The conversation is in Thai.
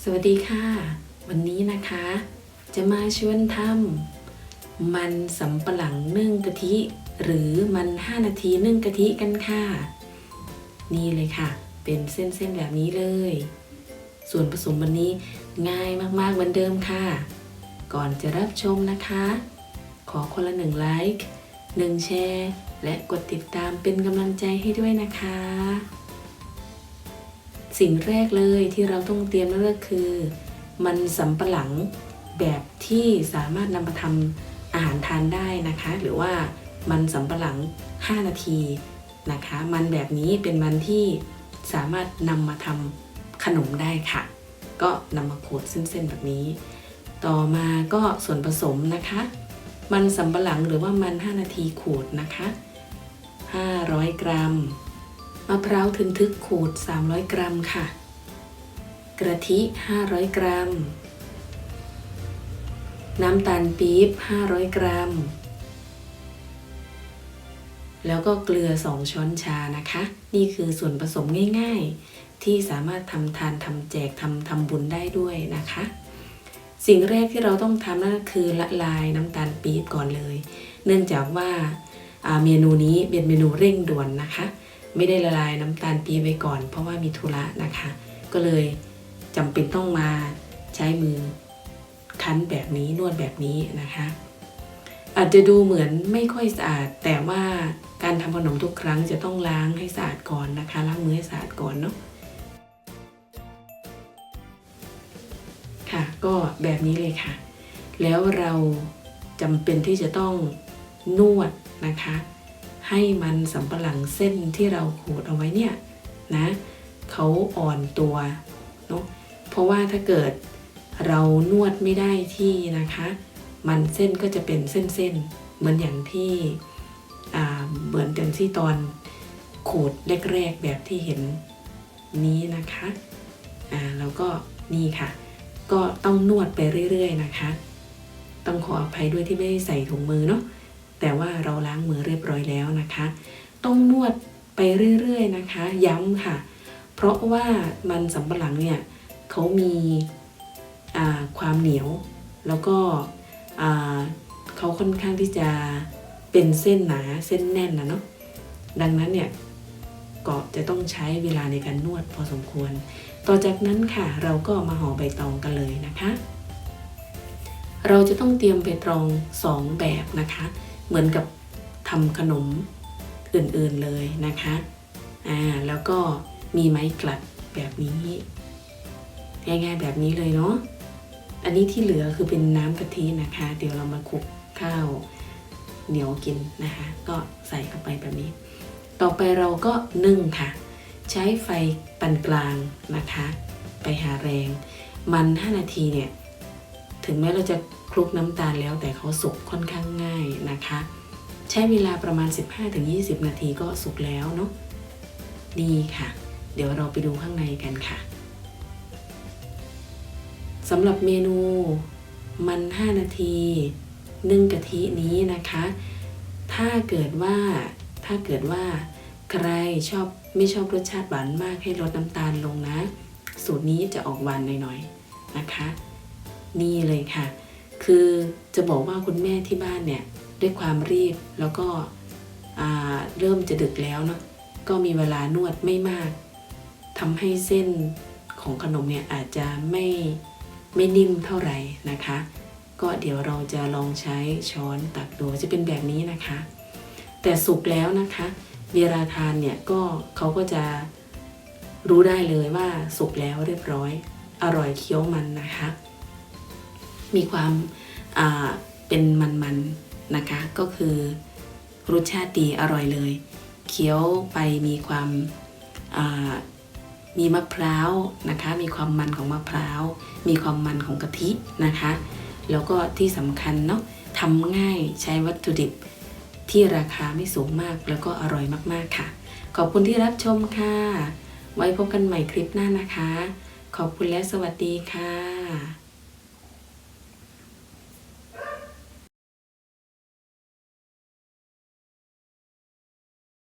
สวัสดีค่ะ วันนี้นะคะ จะมาชวนทำมันสำปะหลังนึ่งกะทิ หรือมัน 5 นาทีนึ่งกะทิกันค่ะ นี่เลยค่ะ เป็นเส้นๆแบบนี้เลย ส่วนผสมวันนี้ง่ายมากๆเหมือนเดิมค่ะ ก่อนจะรับชมนะคะ ขอคนละหนึ่งไลค์หนึ่งแชร์และกดติดตามเป็นกำลังใจให้ด้วยนะคะ สิ่งแรกเลยที่เราต้องเตรียมนั่นก็คือ มันสำปะหลังแบบที่สามารถนำมาทำอาหารทานได้นะคะ หรือว่ามันสำปะหลัง 5 นาทีนะคะ มันแบบนี้เป็นมันที่สามารถนำมาทำขนมได้ค่ะ ก็นำมาขูดเส้นๆแบบนี้ ต่อมาก็ส่วนผสมนะคะ มันสำปะหลังหรือว่ามัน 5 นาทีขูดนะคะ 500 กรัมมะพร้าวทึนทึกขูด 300 กรัมค่ะ กระทิ 500 กรัม น้ำตาลปี๊บ 500 กรัม แล้วก็เกลือ 2 ช้อนชานะคะ นี่คือส่วนผสมง่าย ๆ ที่สามารถทำทานทำแจกทำทำบุญได้ด้วยนะคะ สิ่งแรกที่เราต้องทำนั่นคือละลายน้ำตาลปี๊บก่อนเลย เนื่องจากว่าอ่าเมนูนี้เป็นเมนูเร่งด่วนนะคะ ไม่ได้ละลายน้ำตาลปี๊บไว้ก่อน เพราะว่ามีธุระนะคะ ก็เลยจำเป็นต้องมาใช้มือคั้นแบบนี้นวดแบบนี้นะคะ อาจจะดูเหมือนไม่ค่อยสะอาด แต่ว่าการทำขนมทุกครั้งจะต้องล้างให้สะอาดก่อนนะคะล้างมือให้สะอาดก่อนเนาะค่ะก็แบบนี้เลยค่ะ แล้วเราจำเป็นที่จะต้องนวดนะคะ ให้มันสำปะหลังเส้นที่เราขูดเอาไว้เนี่ยนะเขาอ่อนตัวเนาะเพราะว่าถ้าเกิดเรานวดไม่ได้ที่นะคะ มันเส้นก็จะเป็นเส้นๆเหมือนอย่างที่เหมือนอย่างที่ตอนขูดแรกๆแบบที่เห็นนี้นะคะอ่าแล้วก็นี่ค่ะ ก็ต้องนวดไปเรื่อย ๆ นะคะ ต้องขออภัยด้วยที่ไม่ได้ใส่ถุงมือเนาะ แต่ว่าเราล้างมือเรียบร้อยแล้วนะคะ ต้องนวดไปเรื่อยๆนะคะ ย้ำค่ะ เพราะว่ามันสำปะหลังเนี่ยเขามีความเหนียว แล้วก็เขาค่อนข้างที่จะเป็นเส้นหนาเส้นแน่นนะเนาะดังนั้นเนี่ยก็จะต้องใช้เวลาในการนวดพอสมควร ต่อจากนั้นค่ะเราก็มาห่อใบตองกันเลยนะคะ เราจะต้องเตรียมใบตองสองแบบนะคะ เหมือนกับทำขนมอื่นๆเลยนะคะอ่าแล้วก็มีไม้กลัดแบบนี้ ง่ายๆแบบนี้เลยเนาะอันนี้ที่เหลือคือเป็นน้ำกะทินะคะ เดี๋ยวเรามาคลุกข้าวเหนียวกินนะคะ ก็ใส่เข้าไปแบบนี้ ต่อไปเราก็นึ่งค่ะ ใช้ไฟปานกลางนะคะ ไปหาแรง มัน 5 นาทีเนี่ย ถึงแม้เราจะคลุกน้ำตาลแล้วแต่เขาสุกค่อนข้างง่ายนะคะ ใช้เวลาประมาณ 15-20 นาทีก็สุกแล้วเนาะดีค่ะ เดี๋ยวเราไปดูข้างในกันค่ะสำหรับเมนูมัน 5 นาทีนึ่งกะทินี้นะคะ ถ้าเกิดว่าถ้าเกิดว่าใครชอบไม่ชอบรสชาติหวานมากให้ลดน้ำตาลลงนะ สูตรนี้จะออกหวานหน่อยๆนะคะ นี่เลยค่ะ คือจะบอกว่าคุณแม่ที่บ้านเนี่ยด้วยความรีบแล้วก็เริ่มจะดึกแล้วเนาะก็มีเวลานวดไม่มากทำให้เส้นของขนมเนี่ยอาจจะไม่ไม่นิ่มเท่าไหร่นะคะ ก็เดี๋ยวเราจะลองใช้ช้อนตักดูจะเป็นแบบนี้นะคะ แต่สุกแล้วนะคะเวลาทานเนี่ยก็เขาก็จะรู้ได้เลยว่าสุกแล้วเรียบร้อย อร่อยเคี้ยวมันนะคะ มีความเป็นมันๆนะคะ ก็คือรสชาติดีอร่อยเลย เคี้ยวไปมีความามีมะพร้าวนะคะ มีความมันของมะพร้าว มีความมันของกะทินะคะ แล้วก็ที่สำคัญเนาะทำง่ายใช้วัตถุดิบที่ราคาไม่สูงมากแล้วก็อร่อยมากๆค่ะ ขอบคุณที่รับชมค่ะ ไว้พบกันใหม่คลิปหน้านะคะ ขอบคุณและสวัสดีค่ะ